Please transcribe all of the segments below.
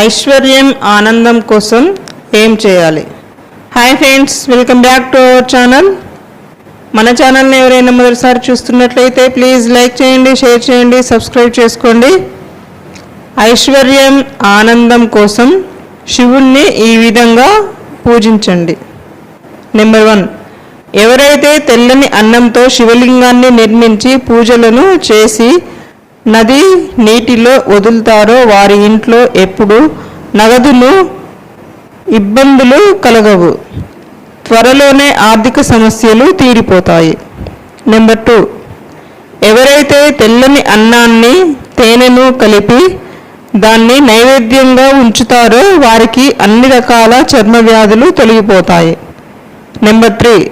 ఐశ్వర్యం ఆనందం కోసం ఏం చేయాలి? Hi friends welcome back to our channel మన ఛానల్ని ఎవరైనా మొదటిసారి చూస్తున్నట్లయితే ప్లీజ్ లైక్ చేయండి షేర్ చేయండి సబ్స్క్రైబ్ చేసుకోండి. ఐశ్వర్యం ఆనందం కోసం శివుణ్ణి ఈ విధంగా పూజించండి. నెంబర్ వన్ ఎవరైతే తెల్లని అన్నంతో శివలింగాన్ని నిర్మించి పూజలను చేసి నది నీటిలో వదులుతారో వారి ఇంట్లో ఎప్పుడు నగదులు ఇబ్బందులు కలగవు. త్వరలోనే ఆర్థిక సమస్యలు తీరిపోతాయి. Number two. ఎవరైతే తెల్లని అన్నాన్ని తేనెను కలిపి దాన్ని నైవేద్యంగా ఉంచుతారో వారికి అన్ని రకాల చర్మ వ్యాధులు తొలగిపోతాయి. Number three.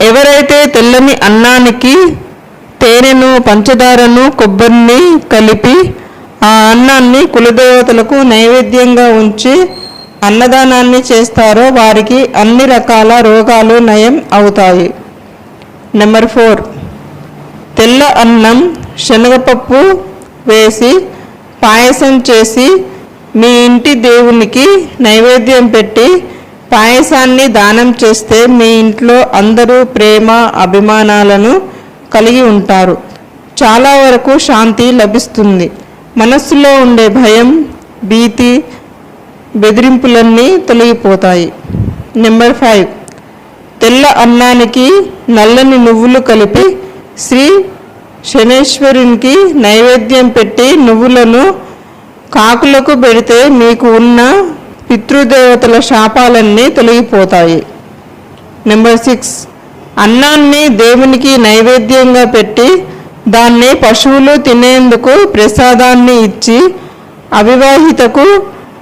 ఎవరైతే తెల్లని అన్నానికి తేనెను పంచదారను కొబ్బరిని కలిపి ఆ అన్నాన్ని కులదేవతలకు నైవేద్యంగా ఉంచి అన్నదానాన్ని చేస్తారో వారికి అన్ని రకాల రోగాలు నయం అవుతాయి. Number four. తెల్ల అన్నం శనగపప్పు వేసి పాయసం చేసి మీ ఇంటి దేవునికి నైవేద్యం పెట్టి పాయసాన్ని దానం చేస్తే మీ ఇంట్లో అందరూ ప్రేమ అభిమానాలను కలిగి ఉంటారు. చాలా వరకు శాంతి లభిస్తుంది. మనస్సులో ఉండే భయం భీతి బెదిరింపులన్నీ తొలగిపోతాయి. Number five. తెల్ల అన్నానికి నల్లని నువ్వులు కలిపి శ్రీ శనేశ్వరునికి నైవేద్యం పెట్టి నువ్వులను కాకులకు పెడితే మీకు ఉన్న పితృదేవతల శాపాలన్నీ తొలగిపోతాయి. Number six. అన్నాన్ని దేవునికి నైవేద్యంగా పెట్టి దాన్ని పశువులు తినేందుకు ప్రసాదాన్ని ఇచ్చి అవివాహితకు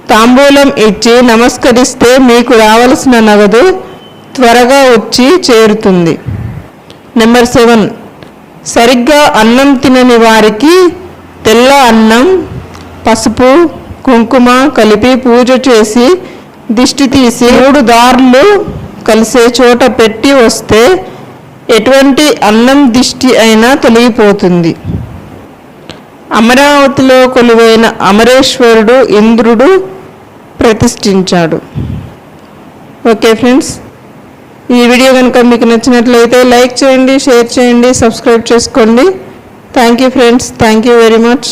తాంబూలం ఇచ్చి నమస్కరిస్తే మీకు రావలసిన నగదు త్వరగా వచ్చి చేరుతుంది. Number seven. సరిగ్గా అన్నం తినని వారికి తెల్ల అన్నం పసుపు కుంకుమ కలిపి పూజ చేసి దిష్టి తీసి మూడు దారులు కలిసే చోట పెట్టి వస్తే ఎటువంటి అన్నం దిష్టి అయినా తొలగిపోతుంది. అమరావతిలో కొలువైన అమరేశ్వరుడు ఇంద్రుడు ప్రతిష్ఠించాడు. ఓకే ఫ్రెండ్స్ ఈ వీడియో కనుక మీకు నచ్చినట్లయితే లైక్ చేయండి షేర్ చేయండి సబ్స్క్రైబ్ చేసుకోండి. Thank you friends thank you very much.